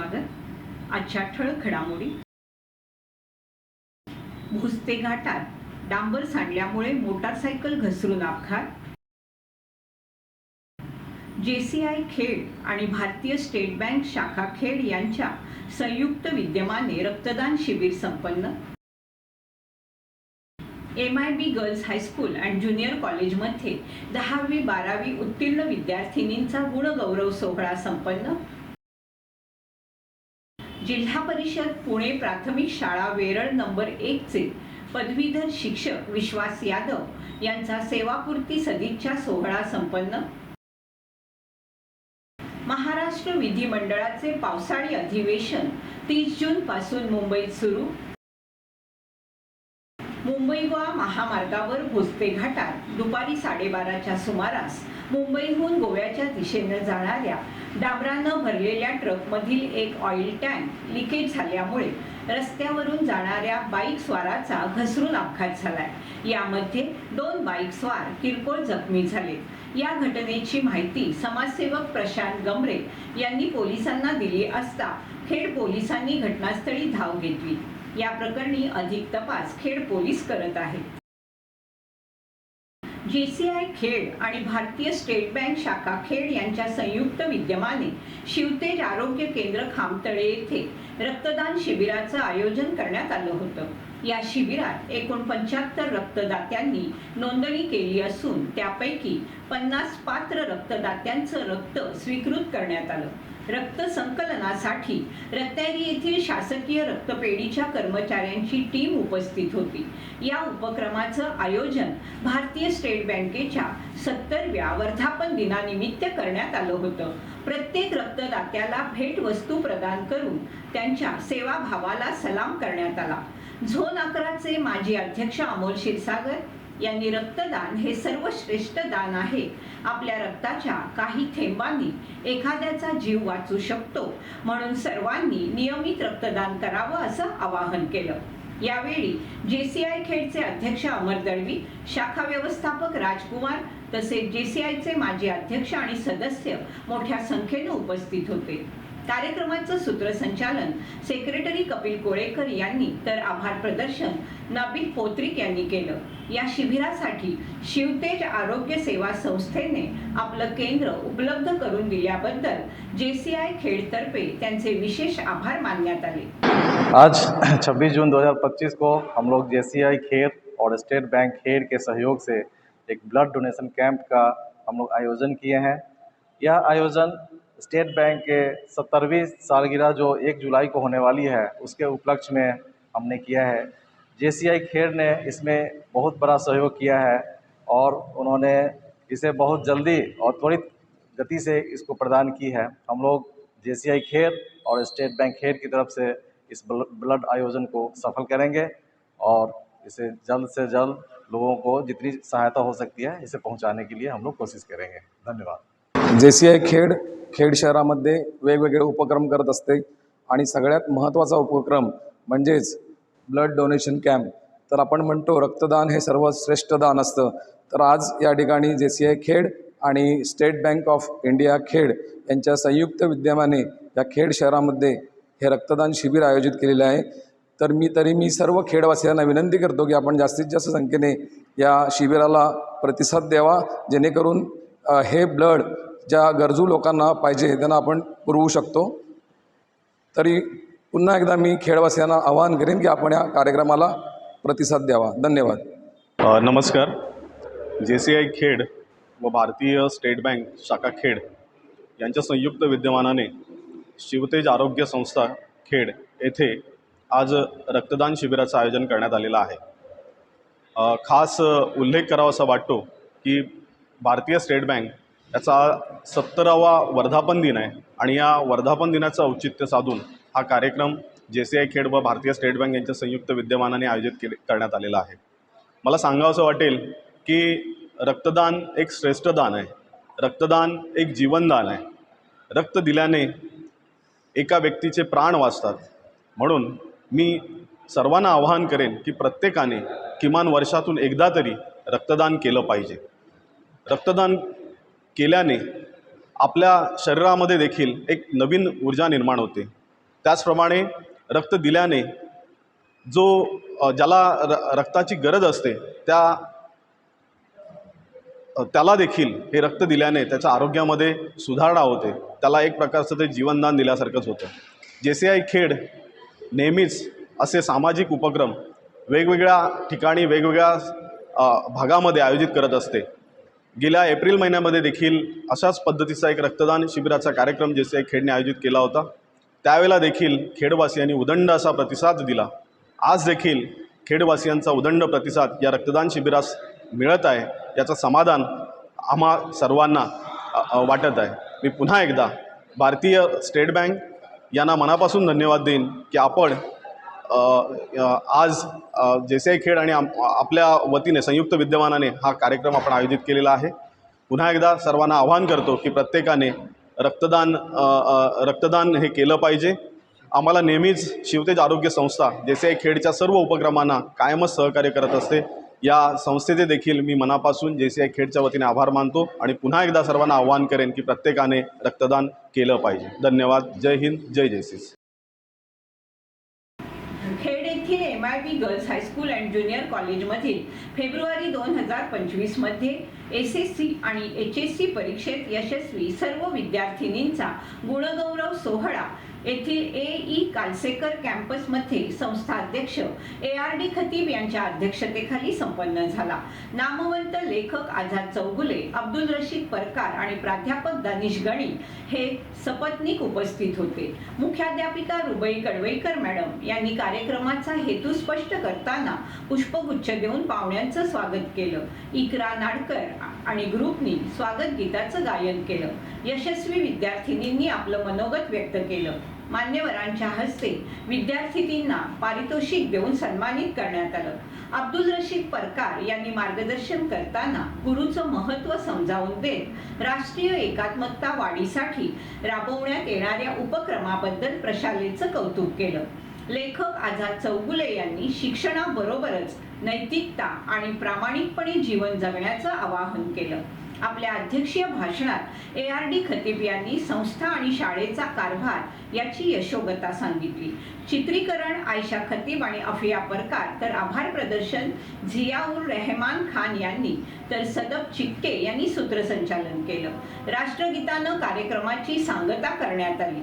स्वागत. आजच्या ठळक घडामोडी. भुसते घाटात डांबर सांडल्यामुळे मोटारसायकल घसरून अपघात. जेसीआय खेड आणि भारतीय स्टेट बँक शाखा खेड यांच्या संयुक्त विद्यमाने रक्तदान शिबिर संपन्न. M I B girls high school and junior कॉलेजमध्ये दहावी बारावी उत्तीर्ण विद्यार्थिनींचा गुणगौरव सोहळा संपन्न. जिल्हा परिषद पुणे प्राथमिक शाळा वेरळ नंबर एकचे पदवीधर शिक्षक विश्वास यादव यांचा सेवापूर्ती सदिच्छा सोहळा संपन्न. महाराष्ट्र विधिमंडळाचे पावसाळी अधिवेशन तीस जून पासून मुंबईत सुरू. मुंबई गोवा महामार्गावर भोसते घाटात दुपारी साडेबाराच्या सुमारास मुंबईहून गोव्याच्या दिशेनं जाणाऱ्या डांबरानं भरलेल्या ट्रकमधील एक ऑइल टँक लिकेज झाल्यामुळे रस्त्यावरून जाणाऱ्या बाईक स्वाराचा घसरून अपघात झालाय. यामध्ये दोन बाईक स्वार किरकोळ जखमी झाले. या घटनेची माहिती समाजसेवक प्रशांत गमरे यांनी पोलिसांना दिली असता खेड पोलिसांनी घटनास्थळी धाव घेतली. या प्रकरणी अधिक तपास खेड पोलीस करत आहेत. जेसीआय खेड आणि भारतीय स्टेट बँक शाखा खेड यांच्या संयुक्त विद्यमाने शिवतेज आरोग्य केंद्र खामतळे येथे रक्तदान शिबिराचं आयोजन करण्यात आलं होतं. या शिबिरात एकूण पंच्याहत्तर रक्तदात्यांनी नोंदणी केली असून त्यापैकी पन्नास पात्र रक्तदात्यांचं रक्त स्वीकृत करण्यात आलं. रक्त संकलनासाठी रत्नागिरी येथील शासकीय रक्तपेढीच्या कर्मचाऱ्यांची टीम उपस्थित होती. या उपक्रमाचं आयोजन भारतीय स्टेट बँकेच्या सत्तरव्या वर्धापन दिनानिमित्त करण्यात आलं होतं. प्रत्येक रक्तदात्याला भेटवस्तू प्रदान करून त्यांच्या सेवाभावाला सलाम करण्यात आला. झोन अकराचे माजी अध्यक्ष अमोल क्षीरसागर यांनी रक्तदान हे सर्वश्रेष्ठ दान आहे. आपल्या रक्ताच्या काही थेंबांनी एखाद्याचा जीव वाचू शकतो. म्हणून सर्वांनी नियमित रक्तदान करावं असं आवाहन केलं. यावेळी जेसीआय खेडचे अध्यक्ष अमर दळवी शाखा व्यवस्थापक राजकुमार तसेच जेसीआयचे माजी अध्यक्ष आणि सदस्य मोठ्या संख्येने उपस्थित होते. कार्यक्रमाचं सूत्रसंचालन सेक्रेटरी कपिल कोळेकर यांनी तर आभार प्रदर्शन नाबिल पोत्रिक यांनी केलं. या शिबिरासाठी शिवतेज आरोग्य सेवा संस्थेने आपलं केंद्र उपलब्ध करून दिल्याबद्दल जे सी आय खेडतर्फे त्यांचे विशेष आभार मानण्यात आले. आज 26 जून 2025 को हम लोग जेसीआई खेर और स्टेट बैंक खेर के सहयोग से एक ब्लड डोनेशन कैंप का हम लोग आयोजन किए हैं। यह आयोजन स्टेट बैंक के सत्तरवीं सालगिरह जो एक जुलाई को होने वाली है, उसके उपलक्ष्य में हमने किया है। जेसीआई खेर ने इसमें बहुत बड़ा सहयोग किया है और उन्होंने इसे बहुत जल्दी और त्वरित गति से इसको प्रदान की है। हम लोग जेसीआई खेर और स्टेट बैंक खेर की तरफ़ से इस ब्लड आयोजन को सफल करेंगे और इसे जल्द से जल्द लोगों को जितनी सहायता हो सकती है, इसे पहुँचाने के लिए हम लोग कोशिश करेंगे। धन्यवाद। जे सी आय खेड खेड शहरामध्ये वेगवेगळे उपक्रम करत असते. आणि सगळ्यात महत्त्वाचा उपक्रम म्हणजेच ब्लड डोनेशन कॅम्प तर आपण म्हणतो रक्तदान हे सर्वश्रेष्ठ दान असतं. तर आज या ठिकाणी जे सी आय खेड आणि state bank of India Khed यांच्या संयुक्त विद्यमाने या खेड शहरामध्ये हे रक्तदान शिबिर आयोजित केलेले आहे. तर मी तरी मी सर्व खेडवासियांना विनंती करतो की आपण जास्तीत जास्त संख्येने या शिबिराला प्रतिसाद द्यावा. जेणेकरून हे ब्लड ज्या गरजू लोकांना पाहिजे त्यांना आपण पुरवू शकतो. तरी पुन्हा एकदा मी खेडवासियांना आवाहन करेन की आपण या कार्यक्रमाला प्रतिसाद द्यावा. धन्यवाद. नमस्कार. जे सी आय खेड व भारतीय स्टेट बँक शाखा खेड यांच्या संयुक्त विद्यमानाने शिवतेज आरोग्य संस्था खेड येथे आज रक्तदान शिबिराचं आयोजन करण्यात आलेलं आहे. खास उल्लेख करावासा वाटतो की भारतीय स्टेट बँक याचा सत्तरावा वर्धापन दिन आहे. आणि या वर्धापन दिनाचं औचित्य साधून हा कार्यक्रम जे सी आय खेड व भारतीय स्टेट बँक यांच्या संयुक्त विद्यमानाने आयोजित केले करण्यात आलेला आहे. मला सांगावं असं वाटेल की रक्तदान एक श्रेष्ठ दान आहे. रक्तदान एक जीवनदान आहे. रक्त दिल्याने एका व्यक्तीचे प्राण वाचतात. म्हणून मी सर्वांना आवाहन करेन की प्रत्येकाने किमान वर्षातून एकदा तरी रक्तदान केलं पाहिजे. रक्तदान केल्याने आपल्या शरीरामध्ये देखील एक नवीन ऊर्जा निर्माण होते. त्याचप्रमाणे रक्त दिल्याने जो ज्याला र रक्ताची गरज असते त्या त्याला देखील हे रक्त दिल्याने त्याच्या आरोग्यामध्ये सुधारणा होते. त्याला एक प्रकारचं ते जीवनदान दिल्यासारखंच होतं. जे सी आय खेड नेहमीच असे सामाजिक उपक्रम वेगवेगळ्या ठिकाणी वेगवेगळ्या भागामध्ये आयोजित करत असते. गेल्या एप्रिल महिन्यामध्ये देखील अशाच पद्धतीचा एक रक्तदान शिबिराचा कार्यक्रम जे सी खेडने आयोजित केला होता त्यावेळेला देखील खेडवासियांनी उदंड असा प्रतिसाद दिला. आज देखील खेडवासियांचा उदंड प्रतिसाद या रक्तदान शिबिरास मिळत आहे याचं समाधान आम्हा सर्वांना वाटत आहे. मी पुन्हा एकदा भारतीय स्टेट बँक यांना मनापासून धन्यवाद देईन की आपण आज जे सी आय खेड आणि आपल्या वतीने संयुक्त विद्यमानाने हा कार्यक्रम आपण आयोजित केलेला आहे. पुन्हा एकदा सर्वांना आवाहन करतो की प्रत्येकाने रक्तदान रक्तदान हे केलं पाहिजे. आम्हाला नेहमीच शिवतेज आरोग्य संस्था जे सी आय खेडच्या सर्व उपक्रमांना कायमच सहकार्य करत असते. या संस्थेचे देखील मी मनापासून जे सी आय खेडच्या वतीने आभार मानतो आणि पुन्हा एकदा सर्वांना आवाहन करेन की प्रत्येकाने रक्तदान केलं पाहिजे. धन्यवाद. जय हिंद. जय जयसीस खेड येथील M I B girls high school and junior कॉलेजमधील फेब्रुवारी दोन हजार पंचवीसमध्ये एस एस सी आणि एच एस सी परीक्षेत यशस्वी सर्व विद्यार्थिनींचा गुणगौरव सोहळा येथील ए ई कालसेकर कॅम्पसमध्ये संस्था अध्यक्ष ए आर डी खतीब यांच्या अध्यक्षतेखाली संपन्न झाला. नामवंत लेखक आझाद चौगुले अब्दुल रशीद परकार आणि प्राध्यापक दानिश गणी हे सपत्नीक उपस्थित होते. मुख्याध्यापिका रुबई कडवईकर मॅडम यांनी कार्यक्रमाचा हेतू स्पष्ट करताना पुष्पगुच्छ देऊन पाहुण्यांचं स्वागत केलं. इकरा नाडकर आणि ग्रुपनी स्वागत गीताचं गायन केलं. यशस्वी विद्यार्थिनींनी आपलं मनोगत व्यक्त केलं. मान्यवरांच्या हस्ते विद्यार्थिनींना पारितोषिक देऊन सन्मानित करण्यात आलं. अब्दुल रशीद परकार यांनी मार्गदर्शन करताना गुरुचं महत्त्व समजावून देत राष्ट्रीय एकात्मकता वाढीसाठी राबवण्यात येणाऱ्या उपक्रमाबद्दल प्रशालेचं कौतुक केलं. लेखक आझाद चौगुले यांनी शिक्षणाबरोबरच नैतिकता आणि प्रामाणिकपणे जीवन जगण्याचं आवाहन केलं. आपल्या अध्यक्षीय भाषणात ए आर डी खतीब यांनी संस्था आणि शाळेचा कारभार याची यशोगता सांगितली. चित्रीकरण आयशा खतीब आणि अफिया परकार तर आभार प्रदर्शन झियाउर रेहमान खान यांनी तर सदब चिक्के यांनी सूत्रसंचालन केलं. राष्ट्रगीतानं कार्यक्रमाची सांगता करण्यात आली.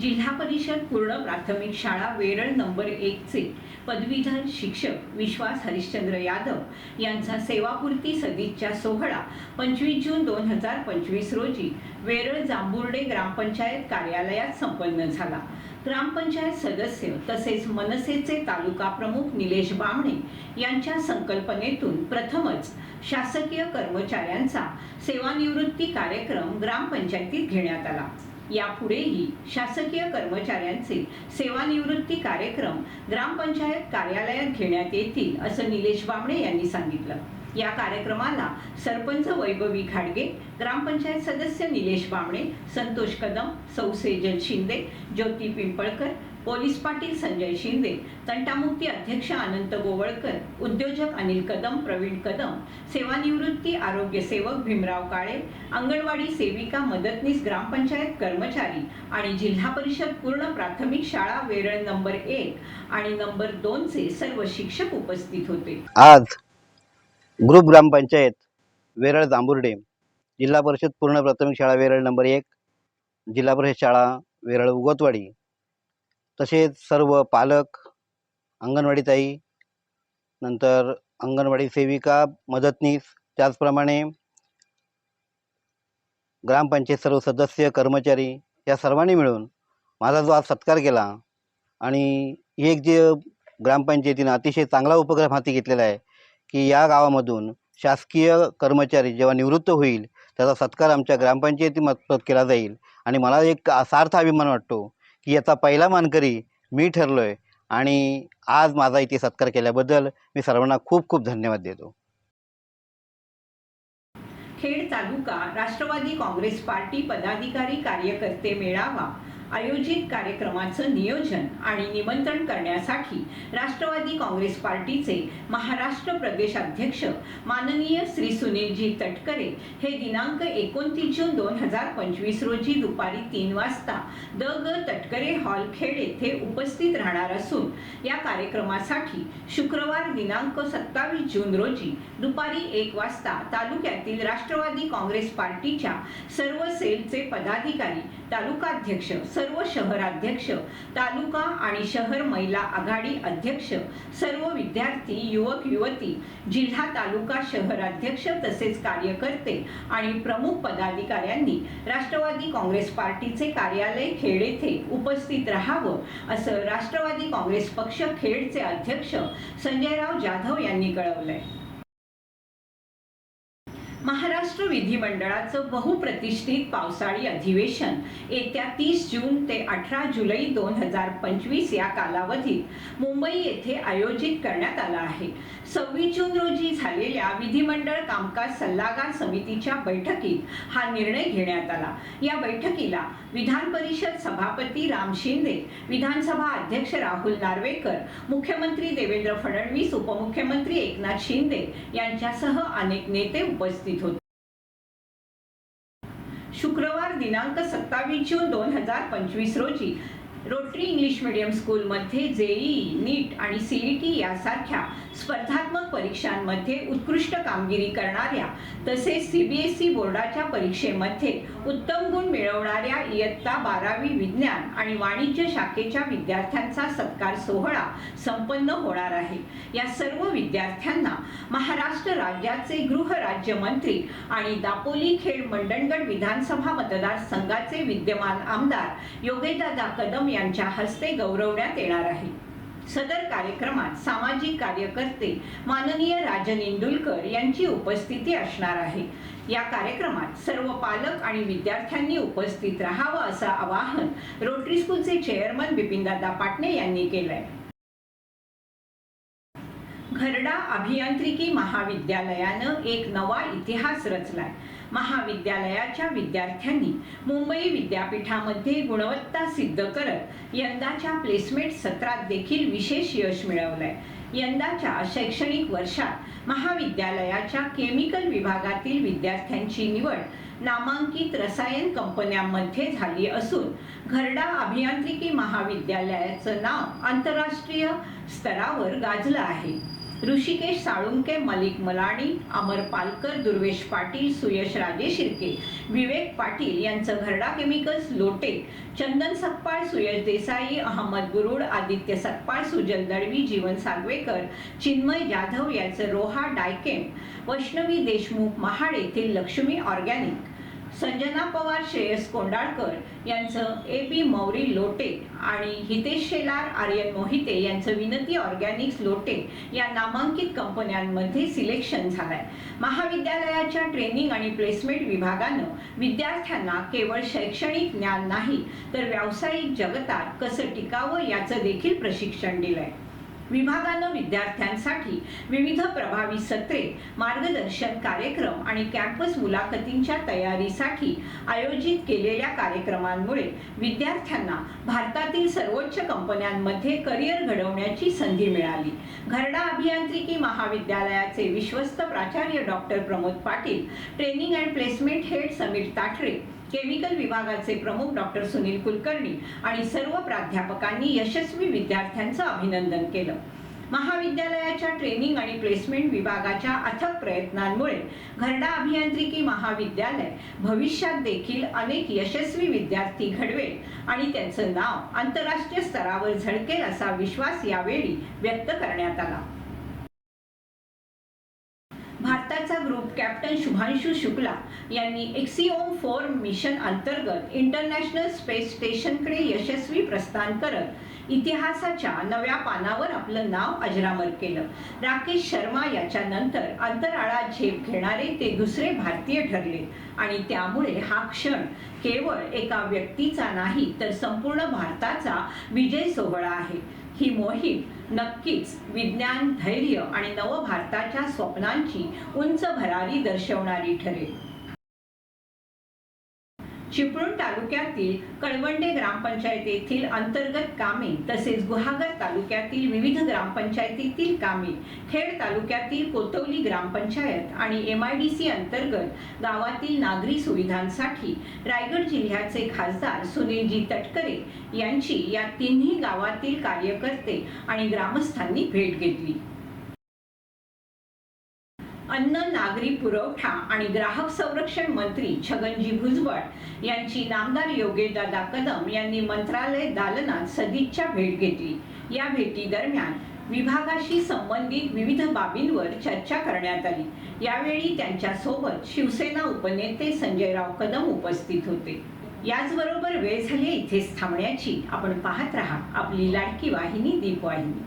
जिल्हा परिषद पूर्ण प्राथमिक शाळा वेरळ नंबर एकचे पदवीधर शिक्षक विश्वास हरिश्चंद्र यादव यांचा सेवापूर्ती सदिच्छा सोहळा पंचवीस जून दोन हजार पंचवीस रोजी वेरळ जांभुर्डे ग्रामपंचायत कार्यालयात संपन्न झाला. ग्रामपंचायत सदस्य तसेच मनसेचे तालुका प्रमुख निलेश बामणे यांच्या संकल्पनेतून प्रथमच शासकीय कर्मचाऱ्यांचा सेवानिवृत्ती कार्यक्रम ग्रामपंचायतीत घेण्यात आला. यापुढेही शासकीय कर्मचाऱ्यांचे सेवानिवृत्ती कार्यक्रम ग्रामपंचायत कार्यालयात घेण्यात येतील असं निलेश बांबळे यांनी सांगितलं. या कार्यक्रमाला सरपंच वैभवी घाडगे ग्रामपंचायत सदस्य निलेश बांबळे संतोष कदम सौ सेजल शिंदे ज्योती पिंपळकर पोलीस पाटील संजय शिंदे तंटामुक्ती अध्यक्ष अनंत गोवळकर उद्योजक अनिल कदम प्रवीण कदम सेवानिवृत्ती आरोग्य सेवक भीमराव काळे अंगणवाडी सेविका मदतनीस ग्रामपंचायत कर्मचारी आणि जिल्हा परिषद पूर्ण प्राथमिक शाळा वेरळ नंबर एक आणि नंबर दोनचे सर्व शिक्षक उपस्थित होते. आज ग्रुप ग्रामपंचायत वेरळ जांभुर्डे जिल्हा परिषद पूर्ण प्राथमिक शाळा वेरळ नंबर एक जिल्हा परिषद शाळा वेरळ उगतवाडी तसेच सर्व पालक अंगणवाडीताई नंतर अंगणवाडी सेविका मदतनीस त्याचप्रमाणे ग्रामपंचायत सर्व सदस्य कर्मचारी या सर्वांनी मिळून माझा जो आज सत्कार केला आणि एक जे ग्रामपंचायतीनं अतिशय चांगला उपक्रम हाती घेतलेला आहे की या गावामधून शासकीय कर्मचारी जेव्हा निवृत्त होईल त्याचा सत्कार आमच्या ग्रामपंचायतीमार्फत केला जाईल. आणि मला एक सार्थ अभिमान वाटतो की याचा पहिला मानकरी मी ठरलो आहे आणि आज माझा इथे सत्कार केल्याबद्दल मी सर्वांना खूप खूप धन्यवाद देतो. खेड तालुका राष्ट्रवादी काँग्रेस पार्टी पदाधिकारी कार्यकर्ते मेळावा आयोजित कार्यक्रमाचं नियोजन आणि निमंत्रण करण्यासाठी राष्ट्रवादी काँग्रेस पार्टीचे महाराष्ट्र प्रदेश अध्यक्ष माननीय श्री सुनीलजी तटकरे हे दिनांक एकोणतीस जून दोन हजार पंचवीस रोजी दुपारी तीन वाजता द ग तटकरे हॉल खेड येथे उपस्थित राहणार असून या कार्यक्रमासाठी शुक्रवार दिनांक सत्तावीस जून रोजी दुपारी एक वाजता तालुक्यातील राष्ट्रवादी काँग्रेस पार्टीच्या सर्व सेलचे पदाधिकारी तालुकाध्यक्ष सर्व शहराध्यक्ष तालुका आणि शहर महिला आघाडी अध्यक्ष सर्व विद्यार्थी युवक युवती जिल्हा तालुका शहराध्यक्ष तसेच कार्यकर्ते आणि प्रमुख पदाधिकाऱ्यांनी राष्ट्रवादी काँग्रेस पार्टीचे कार्यालय खेड येथे उपस्थित राहावं असं राष्ट्रवादी काँग्रेस पक्ष खेडचे अध्यक्ष संजयराव जाधव यांनी कळवलंय. महाराष्ट्र विधिमंडळाचं बहुप्रतिष्ठित पावसाळी अधिवेशन येत्या तीस जून ते अठरा जुलै दोन हजार पंचवीस या कालावधीत मुंबई येथे आयोजित करण्यात आला आहे. सव्वीस जून रोजी झालेल्या विधिमंडळ कामकाज सल्लागार समितीच्या बैठकीत हा निर्णय घेण्यात आला. या बैठकीला विधान परिषद सभापती राम शिंदे विधानसभा अध्यक्ष राहुल नार्वेकर मुख्यमंत्री देवेंद्र फडणवीस उपमुख्यमंत्री एकनाथ शिंदे यांच्यासह अनेक नेते उपस्थित होते. शुक्रवार दिनांक सत्तावीस जून दोन हजार पंचवीस रोजी रोटरी इंग्लिश मीडियम स्कूलमध्ये जेई नीट आणि सीईटी यासारख्या स्पर्धात्मक परीक्षांमध्ये उत्कृष्ट कामगिरी करणाऱ्या तसेच सीबीएसई बोर्डाच्या परीक्षेमध्ये उत्तम गुण मिळवणाऱ्या इयत्ता बारावी विज्ञान आणि वाणिज्य शाखेच्या विद्यार्थ्यांचा सत्कार सोहळा संपन्न होणार आहे. या सर्व विद्यार्थ्यांना महाराष्ट्र राज्याचे गृहराज्यमंत्री आणि दापोली खेड मंडणगड विधानसभा मतदारसंघाचे विद्यमान आमदार योगेदादा कदम यांच्या हस्ते गौरवण्यात येणार आहे. सदर कार्यक्रमात सामाजिक कार्यकर्ते माननीय राजन इंदुलकर यांची उपस्थिती असणार आहे. या कार्यक्रमात सर्व पालक आणि विद्यार्थ्यांनी उपस्थित राहावं असं आवाहन रोटरी स्कूलचे चेअरमन बिपिनदादा पाटणे यांनी केलंय. घरडा अभियांत्रिकी महाविद्यालयानं एक नवा इतिहास रचलाय. महाविद्यालयाच्या विद्यार्थ्यांनी मुंबई विद्यापीठामध्ये गुणवत्ता सिद्ध करत यंदाच्या प्लेसमेंट सत्रात देखील विशेष यश मिळवलंय. यंदाच्या शैक्षणिक वर्षात महाविद्यालयाच्या केमिकल विभागातील विद्यार्थ्यांची निवड नामांकित रसायन कंपन्यांमध्ये झाली असून घरडा अभियांत्रिकी महाविद्यालयाचं नाव आंतरराष्ट्रीय स्तरावर गाजलं आहे. ऋषिकेश साळुंके मलिक मलाणी अमर पालकर दुर्वेश पाटील सुयश राजे शिर्के विवेक पाटील यांचं घरडा केमिकल्स लोटे चंदन सकपाळ सुयश देसाई अहमद गुरुड आदित्य सकपाळ सुजल दळवी जीवन सागवेकर चिन्मय जाधव यांचं रोहा डायकेम वैष्णवी देशमुख महाड येथील लक्ष्मी ऑर्गॅनिक. संजना पवार श्रेयस कोंडाळकर यांचं ए बी मौरी लोटे आणि हितेश शेलार आर्यन मोहिते यांचं विनती ऑर्गॅनिक्स लोटे या नामांकित कंपन्यांमध्ये सिलेक्शन झालंय. महाविद्यालयाच्या ट्रेनिंग आणि प्लेसमेंट विभागानं विद्यार्थ्यांना केवळ शैक्षणिक ज्ञान नाही तर व्यावसायिक जगतात कसं टिकावं याचं देखील प्रशिक्षण दिलंय. विभागानं विद्यार्थ्यांसाठी विविध प्रभावी सत्रे मार्गदर्शन कार्यक्रम आणि कॅम्पस मुलाखतींच्या तयारीसाठी आयोजित केलेल्या कार्यक्रमांमुळे विद्यार्थ्यांना भारतातील सर्वोच्च कंपन्यांमध्ये करिअर घडवण्याची संधी मिळाली. घरडा अभियांत्रिकी महाविद्यालयाचे विश्वस्त प्राचार्य doctor Pramod Patil training and placement head Sameer Tathare chemical विभागाचे प्रमुख डॉक्टर सुनील कुलकर्णी आणि सर्व प्राध्यापकांनी यशस्वी विद्यार्थ्यांचं अभिनंदन केलं. महाविद्यालयाच्या ट्रेनिंग आणि प्लेसमेंट विभागाच्या अथक प्रयत्नांमुळे घरडा अभियांत्रिकी महाविद्यालय भविष्यात देखील अनेक यशस्वी विद्यार्थी घडवेल आणि त्यांचं नाव आंतरराष्ट्रीय स्तरावर झळकेल असा विश्वास यावेळी व्यक्त करण्यात आला. ग्रुप कॅप्टन शुभांशु शुक्ला यांनी एक्सिओम फोर मिशन अंतर्गत इंटरनॅशनल स्पेस स्टेशनकडे यशस्वी प्रस्थान करत इतिहासाच्या नव्या पानावर आपलं नाव अजरामर केलं. राकेश शर्मा याच्यानंतर अंतराळात झेप घेणारे ते दुसरे भारतीय ठरले आणि त्यामुळे हा क्षण केवळ एका व्यक्तीचा नाही तर संपूर्ण भारताचा विजय सोहळा आहे. ही मोहीम नक्कीच विज्ञान धैर्य आणि नवभारताच्या स्वप्नांची उंच भरारी दर्शवणारी ठरेल. चिपळूण तालुक्यातील कळवंडे ग्रामपंचायत येथील अंतर्गत कामे तसेच गुहागर तालुक्यातील विविध ग्रामपंचायतीतील कामे खेड तालुक्यातील कोतवली ग्रामपंचायत आणि एम आय डी सी अंतर्गत गावातील नागरी सुविधांसाठी रायगड जिल्ह्याचे खासदार सुनीलजी तटकरे यांची या तिन्ही गावातील कार्यकर्ते आणि ग्रामस्थांनी भेट घेतली. अन्न नागरी पुरवठा आणि ग्राहक संरक्षण मंत्री छगनजी भुजबळ यांची नामदार योगेशदादा कदम यांनी मंत्रालय दालनात सदिच्छा भेट घेतली. या भेटी दरम्यान विभागाशी संबंधित विविध बाबींवर चर्चा करण्यात आली. यावेळी त्यांच्यासोबत शिवसेना उपनेते संजयराव कदम उपस्थित होते. याचबरोबर वेळ झाली इथेच थांबण्याची. आपण पाहत राहा आपली लाडकी वाहिनी दीपवाहिनी.